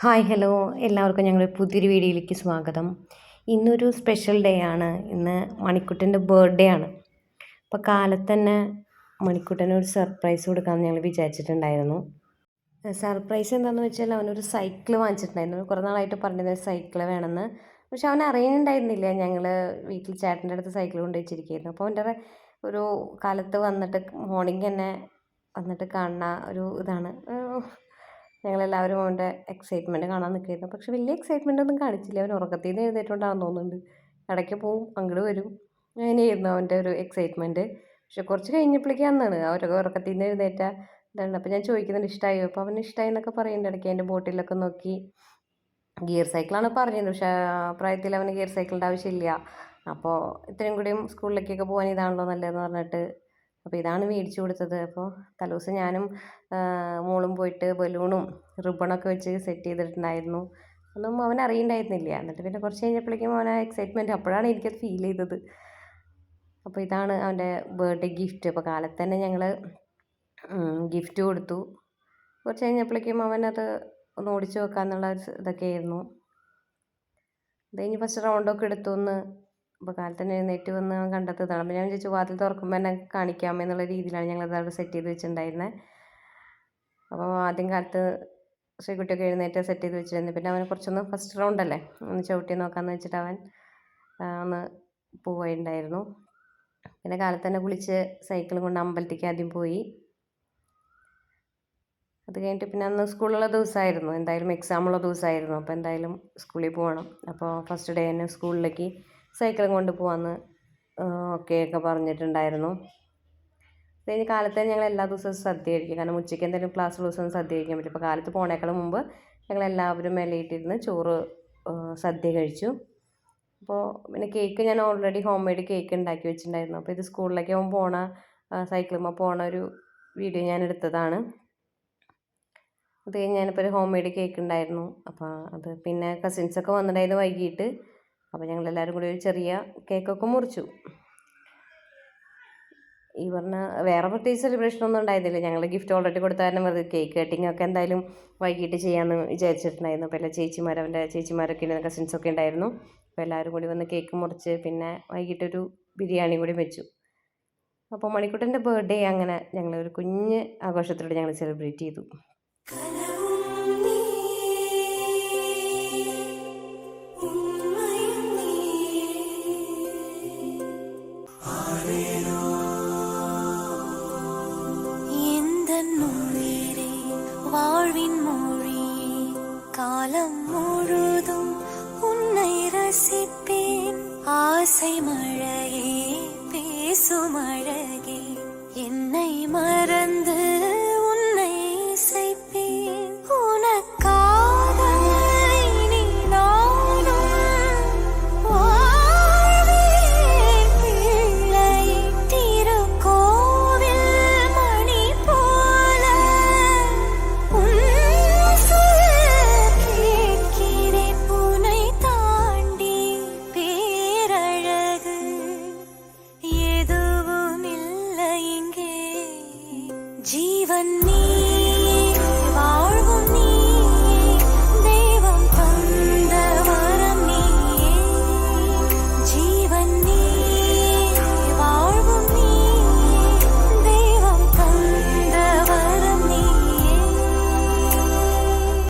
Hi hello. എല്ലാവർക്കും ഞങ്ങളുടെ പുതിയൊരു വീഡിയോയിലേക്ക് സ്വാഗതം. ഇന്നൊരു സ്പെഷ്യൽ ഡേ ആണ്. ഇന്ന് മണിക്കുട്ടന്റെ ബർത്ത്ഡേ ആണ്. അപ്പോൾ കാലത്ത് തന്നെ മണിക്കുട്ടന് ഒരു സർപ്രൈസ് കൊടുക്കാമെന്ന് ഞങ്ങൾ വിചാരിച്ചിട്ടുണ്ടായിരുന്നു. സർപ്രൈസ് എന്താണെന്ന് വെച്ചാൽ അവനൊരു സൈക്കിൾ വാങ്ങിച്ചിട്ടുണ്ടായിരുന്നു. കുറേ നാളായിട്ട് പറഞ്ഞിരുന്ന സൈക്കിൾ വേണമെന്ന്. പക്ഷെ അവൻ അറിയുന്നുണ്ടായിരുന്നില്ല. ഞങ്ങൾ വീട്ടിൽ ചേട്ടന്റെ അടുത്ത് സൈക്കിൾ കൊണ്ട് വെച്ചിരിക്കുകയായിരുന്നു. അപ്പോൾ അവന്റെ ഒരു കാലത്ത് വന്നിട്ട് മോർണിംഗ് തന്നെ വന്നിട്ട് കാണുന്ന ഒരു ഇതാണ്. ഞങ്ങളെല്ലാവരും അവന്റെ എക്സൈറ്റ്മെന്റ് കാണാൻ നിൽക്കുകയായിരുന്നു. പക്ഷെ വലിയ എക്സൈറ്റ്മെന്റ് ഒന്നും കാണിച്ചില്ല. അവൻ ഉറക്കത്തിൽ നിന്ന് എഴുന്നേറ്റുകൊണ്ടാണെന്ന് തോന്നുന്നുണ്ട്. ഇടയ്ക്ക് പോവും അങ്ങോട്ട് വരും. അങ്ങനെയായിരുന്നു അവന്റെ ഒരു എക്സൈറ്റ്മെന്റ് പക്ഷെ കുറച്ച് കഴിഞ്ഞപ്പോഴേക്കാന്നാണ് അവരൊക്കെ ഉറക്കത്തിൽ നിന്ന് എഴുന്നേറ്റ ഇതാണ്. അപ്പോൾ ഞാൻ ചോദിക്കുന്നുണ്ട് ഇഷ്ടമായോ അപ്പോൾ അവന് ഇഷ്ടമായി എന്നൊക്കെ പറയുന്നുണ്ട്. ഇടയ്ക്ക് അതിന്റെ ബോട്ടിലൊക്കെ നോക്കി. ഗിയർ സൈക്കിളാണ് പറഞ്ഞത് പക്ഷേ പ്രായത്തിൽ അവന് ഗിയർ സൈക്കിളിന്റെ ആവശ്യമില്ല. അപ്പോൾ ഇത്രയും കൂടിയും സ്കൂളിലേക്കൊക്കെ പോകാൻ ഇതാണല്ലോ നല്ലതെന്ന് പറഞ്ഞിട്ട് അപ്പോൾ ഇതാണ് മേടിച്ചു കൊടുത്തത്. അപ്പോൾ തലേദിവസം ഞാനും മോളും പോയിട്ട് ബലൂണും റിബണൊക്കെ വെച്ച് സെറ്റ് ചെയ്തിട്ടുണ്ടായിരുന്നു. ഒന്നും അവൻ അറിയണ്ടായിരുന്നില്ല. എന്നിട്ട് പിന്നെ കുറച്ച് കഴിഞ്ഞപ്പോഴേക്കും അവൻ ആ എക്സൈറ്റ്മെന്റ് അപ്പോഴാണ് എനിക്കത് ഫീൽ ചെയ്തത്. അപ്പോൾ ഇതാണ് അവന്റെ ബർത്ത്ഡേ ഗിഫ്റ്റ് അപ്പോൾ കാലത്ത് തന്നെ ഞങ്ങൾ ഗിഫ്റ്റ് കൊടുത്തു. കുറച്ച് കഴിഞ്ഞപ്പോഴേക്കും അവനത് ഒന്ന് ഓടിച്ചു വെക്കാന്നുള്ള ഇതൊക്കെ ആയിരുന്നു അത് കഴിഞ്ഞ് ഫസ്റ്റ് റൗണ്ടൊക്കെ എടുത്തു ഒന്ന് അപ്പോൾ കാലത്ത് തന്നെ എഴുന്നേറ്റ് വന്ന് കണ്ടെത്തുന്നതാണ് അപ്പോൾ ഞാൻ ചോദിച്ചു വാതിൽ തുറക്കുമ്പോൾ തന്നെ കാണിക്കാം എന്നുള്ള രീതിയിലാണ് ഞങ്ങൾ അവിടെ സെറ്റ് ചെയ്ത് വെച്ചിട്ടുണ്ടായിരുന്നത് അപ്പോൾ ആദ്യം കാലത്ത് ശ്രീകുട്ടിയൊക്കെ എഴുന്നേറ്റ് സെറ്റ് ചെയ്ത് വെച്ചിരുന്നു. പിന്നെ അവന് കുറച്ചൊന്ന് ഫസ്റ്റ് റൗണ്ട് അല്ലേ? ഒന്ന് ചവിട്ടി നോക്കാമെന്ന് വെച്ചിട്ട് അവൻ ഒന്ന് പോവുകയുണ്ടായിരുന്നു. പിന്നെ കാലത്ത് തന്നെ കുളിച്ച് സൈക്കിൾ കൊണ്ട് അമ്പലത്തേക്ക് ആദ്യം പോയി. അത് കഴിഞ്ഞിട്ട് പിന്നെ അന്ന് സ്കൂളുള്ള ദിവസമായിരുന്നു എന്തായാലും എക്സാമുള്ള ദിവസമായിരുന്നു അപ്പോൾ എന്തായാലും സ്കൂളിൽ പോകണം. അപ്പോൾ ഫസ്റ്റ് ഡേ തന്നെ സ്കൂളിലേക്ക് സൈക്കിളും കൊണ്ട് പോവാന്ന് ഒക്കെയൊക്കെ ഒക്കെ പറഞ്ഞിട്ടുണ്ടായിരുന്നു. അത് കഴിഞ്ഞ് കാലത്ത് ഞങ്ങൾ എല്ലാ ദിവസവും സദ്യ കഴിക്കും കാരണം ഉച്ചയ്ക്ക് എന്തെങ്കിലും ക്ലാസ് ദിവസം സദ്യ കഴിക്കാൻ പറ്റും. അപ്പോൾ കാലത്ത് പോണേക്കാളും മുമ്പ് ഞങ്ങൾ എല്ലാവരും മേലയിട്ടിരുന്ന് ചോറ് സദ്യ കഴിച്ചു. അപ്പോൾ പിന്നെ കേക്ക് ഞാൻ ഓൾറെഡി ഹോം മെയ്ഡ് കേക്ക് ഉണ്ടാക്കി വെച്ചിട്ടുണ്ടായിരുന്നു. അപ്പോൾ ഇത് സ്കൂളിലേക്ക് അവൻ പോണ സൈക്കിളുമ്പോൾ പോണ ഒരു വീഡിയോ ഞാൻ എടുത്തതാണ്. അത് കഴിഞ്ഞ് ഞാനിപ്പോൾ ഒരു ഹോം മെയ്ഡ് കേക്ക് ഉണ്ടായിരുന്നു. അപ്പോൾ അത് പിന്നെ കസിൻസൊക്കെ വന്നിട്ടുണ്ടായിരുന്നു വൈകിട്ട്. അപ്പോൾ ഞങ്ങളെല്ലാവരും കൂടി ഒരു ചെറിയ കേക്കൊക്കെ മുറിച്ചു. ഈ പറഞ്ഞ വേറെ പ്രത്യേകിച്ച് സെലിബ്രേഷൻ ഒന്നും ഉണ്ടായിരുന്നില്ല. ഞങ്ങൾ ഗിഫ്റ്റ് ഓൾറെഡി കൊടുത്തായിരുന്നു വെറുതെ കേക്ക് കട്ടിംഗ് ഒക്കെ എന്തായാലും വൈകിട്ട് ചെയ്യാമെന്ന് വിചാരിച്ചിട്ടുണ്ടായിരുന്നു. അപ്പോൾ എല്ലാ ചേച്ചിമാർ അവന്റെ ചേച്ചിമാരൊക്കെ ഉണ്ടായിരുന്നു കസിൻസൊക്കെ ഉണ്ടായിരുന്നു. അപ്പോൾ എല്ലാവരും കൂടി വന്ന് കേക്ക് മുറിച്ച് പിന്നെ വൈകിട്ടൊരു ബിരിയാണി കൂടി വെച്ചു. അപ്പോൾ മണിക്കുട്ടന്റെ ബർത്ത്ഡേ അങ്ങനെ ഞങ്ങൾ ഒരു കുഞ്ഞ് ആഘോഷത്തിലൂടെ ഞങ്ങൾ സെലിബ്രേറ്റ് ചെയ്തു. வாழ்வின் மொழி காலம் முழுதும் உன்னை ரசிப்பேன். ஆசை மழையே பேசும் அழகே. even need